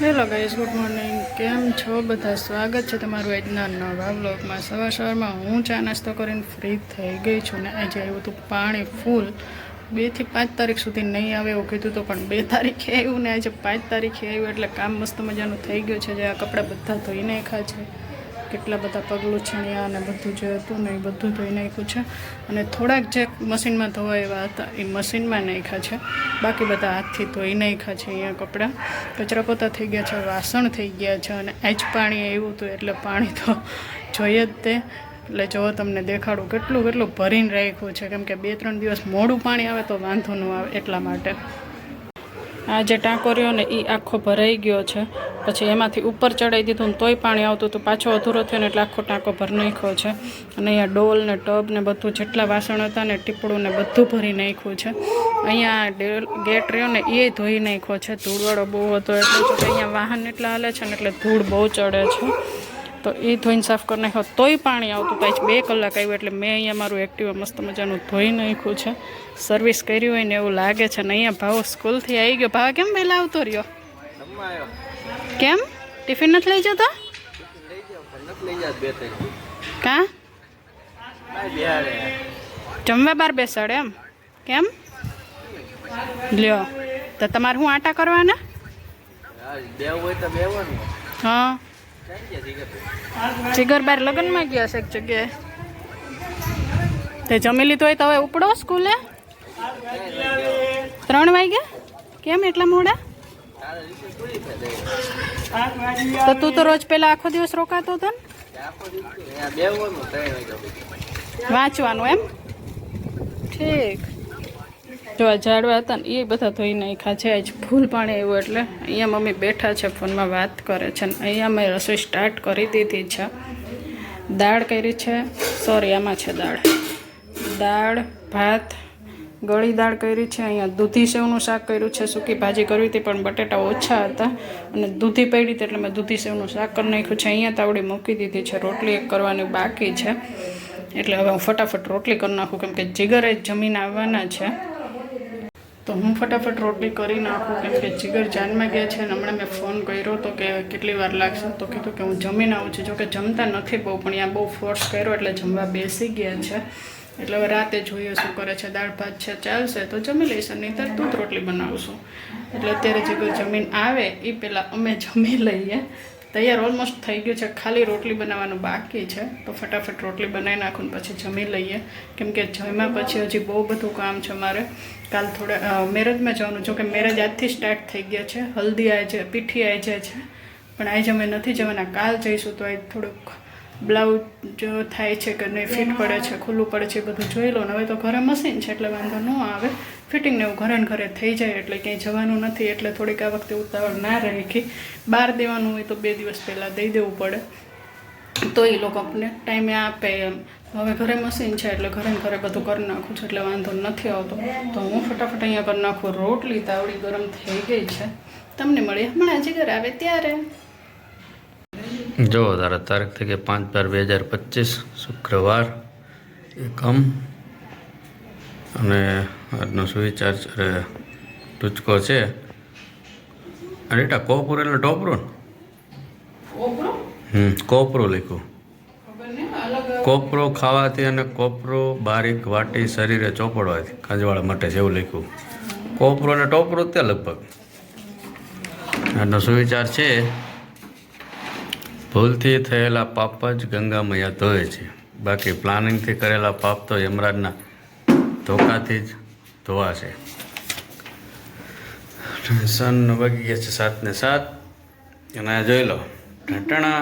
Hello guys good morning કેમ છો? બધા સ્વાગત છે તમારું આજના નવા બ્લોગમાં સવાર સવારમાં હું ચા નાસ્તો કરીને ફ્રી થઈ ગઈ છું ને આજે આવ્યું હતું પાણી ફૂલ બેથી પાંચ તારીખ સુધી નહીં આવે એવું કીધું હતું પણ બે તારીખે આવ્યું ને આજે પાંચ તારીખે આવ્યું એટલે કામ મસ્ત મજાનું થઈ ગયું છે. જે આ કપડાં બધા ધોઈ નાખ્યા છે. કેટલા બધા પગલું છીણ્યા અને બધું જે હતું ને એ બધું ધોઈ નાખ્યું છે. અને થોડાક જે મશીનમાં ધોવા એવા હતા એ મશીનમાં નાખ્યા છે. બાકી બધા હાથથી ધોઈ નાખ્યા છે અહીંયા કપડાં. કચરા પોતા થઈ ગયા છે, વાસણ થઈ ગયા છે અને એજ પાણી આવ્યું હતું એટલે પાણી તો જોઈએ જ તે. એટલે જો તમને દેખાડું કેટલું કેટલું ભરીને રાખ્યું છે. કેમ કે બે ત્રણ દિવસ મોડું પાણી આવે તો વાંધો ન આવે એટલા માટે. આ જે ટાંકો રહ્યો ને એ આખો ભરાઈ ગયો છે. પછી એમાંથી ઉપર ચડાવી દીધું ને તોય પાણી આવતું હતું. પાછો અધૂરો થયો ને એટલે આખો ટાંકો ભરી નાખ્યો છે. અને અહીંયા ડોલ ને ટબ ને બધું જેટલા વાસણ હતા ને ટીપડું ને બધું ભરી નાખ્યું છે. અહીંયા ગેટ રહ્યો ને એ ધોઈ નાખ્યો છે. ધૂળવાળો બહુ હતો એટલે અહીંયા વાહન એટલા હાલે છે ને એટલે ધૂળ બહુ ચડે છે. તો એ ધોઈને સાફ કરી નાખ્યો. તોય પાણી આવતું પાછું બે કલાક આવ્યું એટલે મેં અહીંયા મારું એક્ટિવા મસ્ત મજાનું ધોઈ નાખ્યું છે. સર્વિસ કરી હોય ને એવું લાગે છે. ને અહીંયા ભાવ સ્કૂલથી આવી ગયો. ભાવ કેમ વહેલા આવતો રહ્યો? કેમ? ટિફિન નથી લઈ જતો? કા? જમવા બાર બેસાડે એમ. કેમ? લ્યો. તો તમારે શું આટા કરવાના? હા. જીગર બાર લગ્નમાં ગયા છે એક જગ્યાએ. તે જમી લીધું હોય તો હવે ઉપડો સ્કૂલે. ત્રણ વાગ્યા કેમ એટલા મોડા? તો તું તો રોજ પેલા આખો દિવસ રોકાતો હતો ને? વાંચવાનું એમ? ઠીક. જો આ ઝાડવા હતા ને, એ બધા ધોઈ નાખ્યા છે. આજ ફૂલ પાણી આવ્યું એટલે અહીંયા મમ્મી બેઠા છે, ફોનમાં વાત કરે છે ને. અહીંયા મેં રસોઈ સ્ટાર્ટ કરી દીધી છે. દાળ કરી છે. સોરી આમાં છે દાળ. દાળ, ભાત, ગળી દાળ કરી છે. અહીંયા દૂધી સેવનું શાક કર્યું છે. સૂકી ભાજી કરવી હતી, પણ બટેટા ઓછા હતા અને દૂધી પડી હતી એટલે મેં દૂધી સેવનું શાક કરી નાખ્યું છે. અહીંયા તાવડી મૂકી દીધી છે. રોટલી એક કરવાની બાકી છે. એટલે હવે હું ફટાફટ રોટલી કરી નાખું, કેમ કે જીગરે જમીન આવવાના છે. તો હું ફટાફટ રોટલી કરી નાખું કે જીગર જાનમાં ગયા છે અને હમણાં મેં ફોન કર્યો તો કે કેટલી વાર લાગશે તો કીધું કે હું જમીન આવું છું. જોકે જમતા નથી બહુ, પણ ત્યાં બહુ ફોર્સ કર્યો એટલે જમવા બેસી ગયા છે. એટલે હવે રાતે જોઈએ શું કરે છે. દાળ, ભાત છે, ચાલશે તો જમી લઈશું, નહીંતર દૂધ રોટલી બનાવશું. એટલે અત્યારે જીગર જમીન આવે એ પહેલાં અમે જમી લઈએ. તૈયાર ઓલમોસ્ટ થઈ ગયું છે. ખાલી રોટલી બનાવવાનું બાકી છે. તો ફટાફટ રોટલી બનાવી નાખું પછી જમી લઈએ. કેમ કે જમ્યા પછી હજી બહુ બધું કામ છે મારે. કાલ થોડા મેરેજમાં જવાનું. જો કે મેરેજ આજથી સ્ટાર્ટ થઈ ગયા છે. હલ્દી આજે પીઠી આવી જાય છે. પણ આજે અમે નથી જવાના કાલ જઈશું તો આજે થોડુંક બ્લાઉઝ થાય છે કે નહીં ફિટ પડે છે ખુલ્લું પડે છે એ બધું જોઈ લો. ને હવે તો ઘરે મશીન છે એટલે વાંધો ન આવે. ફિટિંગ ને એવું ઘરે ને ઘરે થઈ જાય એટલે ક્યાંય જવાનું નથી એટલે થોડીક આ વખતે ઉતાવળ ના રાખી બહાર દેવાનું હોય તો બે દિવસ પહેલાં દઈ દેવું પડે. તો એ લોકો આપણને ટાઈમે આપે એમ. હવે ઘરે મશીન છે એટલે ઘરે ઘરે બધું કરી નાખું છું એટલે વાંધો નથી આવતો. તો હું ફટાફટ અહીંયા કરી નાખું. રોટલી તાવડી ગરમ થઈ ગઈ છે. તમને મળી હમણાં ઘરે આવે ત્યારે. જો તારા તારીખ થઈ ગઈ પાંચ બાર બે હજાર પચીસ શુક્રવાર એકમ અને આજનો સુવિચાર અરે ટૂચકો છે. અરે એટા કોપરો એટલે ટોપરો હમ કોપરો લખ્યું. કોપરો ખાવાથી અને કોપરો બારીક વાટી શરીરે ચોપડવાથી કાંજવાળા માટે છે એવું લખ્યું. કોપરો અને ટોપરો ત્યાં લગભગ. આજનો સુવિચાર છે ભૂલથી થયેલા પાપ જ ગંગામૈયા ધોએ છે. બાકી પ્લાનિંગથી કરેલા પાપ તો યમરાજના ધોકાથી જ ધોવાશે સન વાગી ગયા છે સાત ને સાત. અને જોઈ લો. ઢટણા.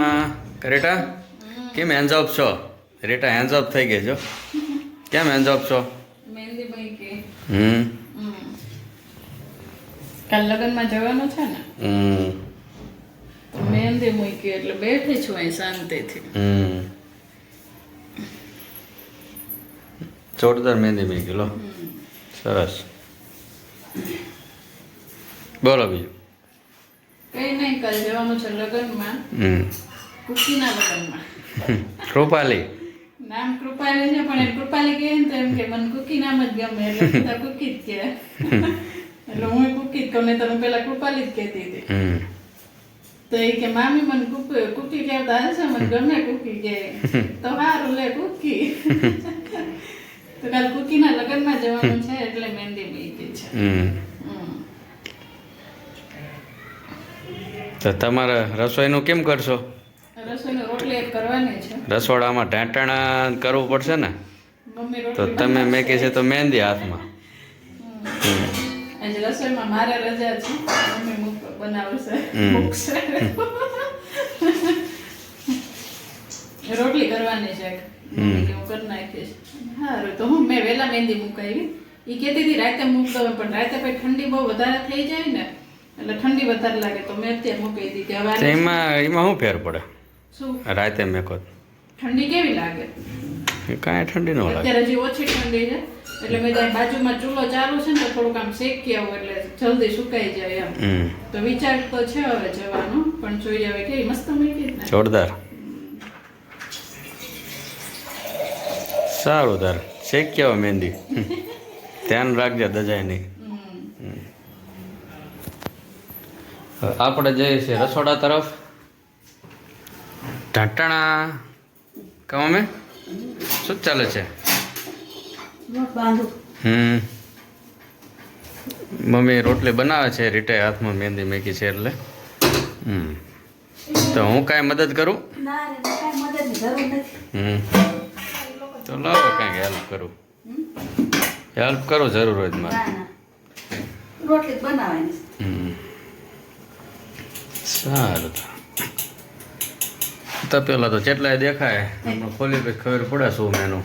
કરેટા કેમ હેન્ડ ઓફ છો? રેટા હેન્ડ ઓફ થઈ ગઈ છો? કેમ હેન્ડ ઓફ છો? હમ. કાલ લગ્નમાં જવાનું છે ને? હમ. મહેંદી મૂકી એટલે બેઠી છું અહીં શાંતિથી. જોરદાર મહેંદી મૂકી લો. સરસ. બોલો બીજું. કઈ નહીં કાલ જવાનું છે લગ્નમાં. કુકીના લગ્નમાં. કૃપાલી. નામ કૃપાલી છે પણ એ કૃપાલી કહે ને તો એમ કે મને કુકી નામ જ ગમે એટલે બધા કુકી જ કે એટલે હું કુકી જ ગમે તો હું પેલા કૃપાલી જ કહેતી હતી. તો એ કે મામી મને કુકી કુકી કહેતા હશે મને ગમે કુકી કે તો સારું લે કુકી. તો કાલ કુકીના લગ્નમાં જવાનું છે એટલે મહેંદી મૂકી છે. તો તમારે રસોઈનું કેમ કરશો? રસોઈનું રોટલી કરવાની છે. રસોડામાં ઢાંટણા કરવું પડશે ને? તો તમે મેં કહે છે તો મહેંદી હાથમાં. આજે રસોઈમાં મારે રજા છે. મમ્મી મૂક બનાવશે મૂકશે. રોટલી કરવાની છે. કે હું કરી નાખીશ. સારું તો હું મેં વહેલા મહેંદી મુકાવી. એ કહેતી હતી રાતે મૂક દઉં પણ રાતે પછી ઠંડી બહુ વધારે થઈ જાય ને એટલે ઠંડી વધારે લાગે. તો મેં અત્યારે મૂકી દીધી હવે એમાં એમાં શું ફેર પડે? શું? રાતે મેકો ઠંડી કેવી લાગે? કાંઈ ઠંડી ન લાગે. અત્યારે હજી ઓછી ઠંડી છે. એટલે મેં ત્યાં બાજુમાં ચૂલો ચાલુ છે ને તો થોડુંક આમ શેકી આવું એટલે જલ્દી સુકાઈ જાય એમ. તો વિચાર તો છે હવે જવાનો પણ જોઈએ હવે કેવી મસ્ત મૂકી જ જોરદાર. સારું તાર શેકી આવો મહેંદી. ધ્યાન રાખજે દજાય નહીં આપણે જઈએ છીએ રસોડા તરફ. ઢાંટણા. કહો અમે? શું ચાલે છે? હમ. મમ્મી રોટલી બનાવે છે રીટે હાથમાં મહેંદી મેકી છે એટલે. હમ. તો હું કાંઈ મદદ કરું? હમ. તો લાવો કાંઈક હેલ્પ કરું. હેલ્પ કરો જરૂર હોય મારે. ના ના. રોટલી બનાવવાની હમ. સારું તો. પેલા તો જેટલાય દેખાય હમણાં ખોલી પછી ખબર પડે શું મેનું.